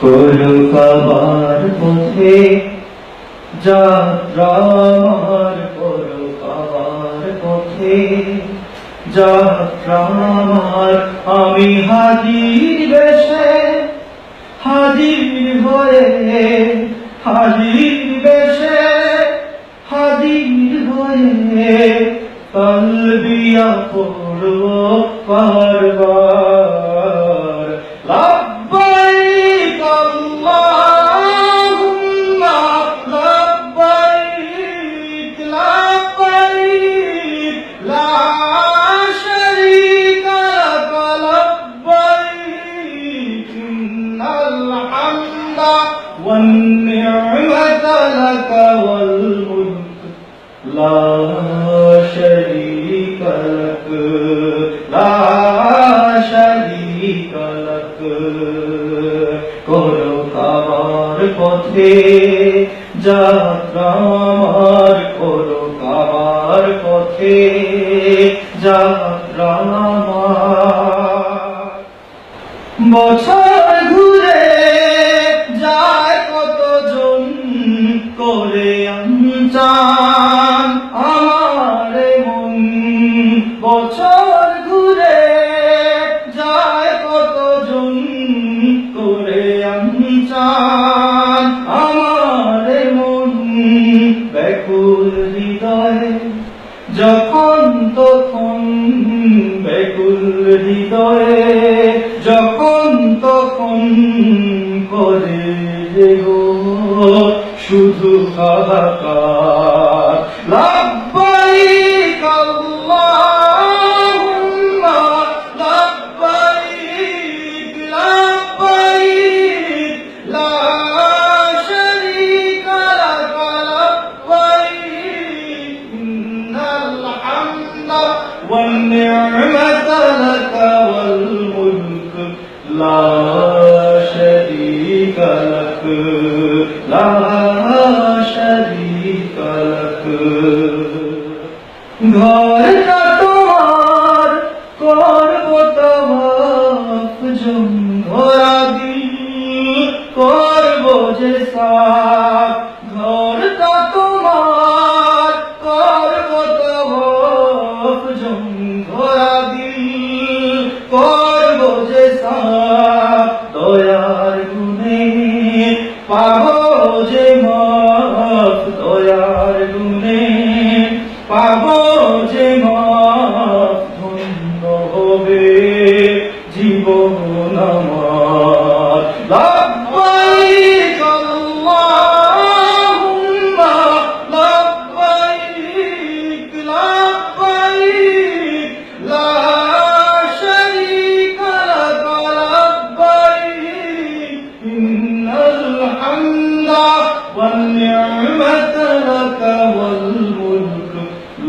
করু কাবার পথে যাত্রা আমার করু কাবার পথে যাত্রা আমার আমি হাজির বেশে, হাজির হয়ে, হাজির বেশে, হাজির হয়ে তলবিয়া পড়ব পারবার লাক ওয়াল মুলক লা শারীকা লাক লা শারীকা লাক করো কাবার পথে যাত্রা আমার করো কাবার পথে যাত্রা আমার বছর ঘুরে করে চান আমার মন বছর ঘুরে যায় কতজন করে চান আমার মন ব্যাকুল হৃদয়ে। যখন তখন বেকুল হৃদয়ে, যখন তখন করে গো। শুধু কাহাকার লাব্বাইক আল্লাহুম্মা, লাব্বাইক লাব্বাইক, লা শারীকা লাক, লাব্বাইক, ইন্নাল হামদা ওয়ান নি'মাতা লাক। লা শারীকা তোমার করব জঙ্গরা দিল। করব যে সাফ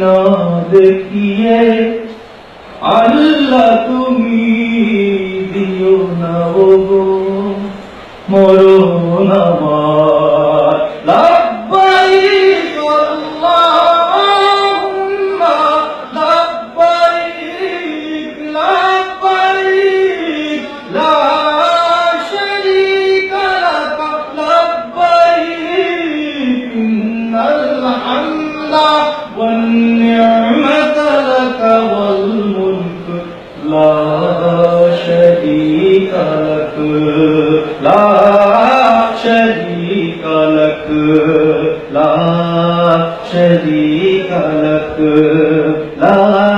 না দেখিয়ে আল্লাহ তুমি দিও না গো মরণ আমার। লাব্বাইক আল্লাহুম্মা লাব্বাইক লাব্বাইক লা শারীকা লাক লাব্বাইক ইন্নাল হামদা ওয়ান নি'মাতা লাক ওয়াল মুলক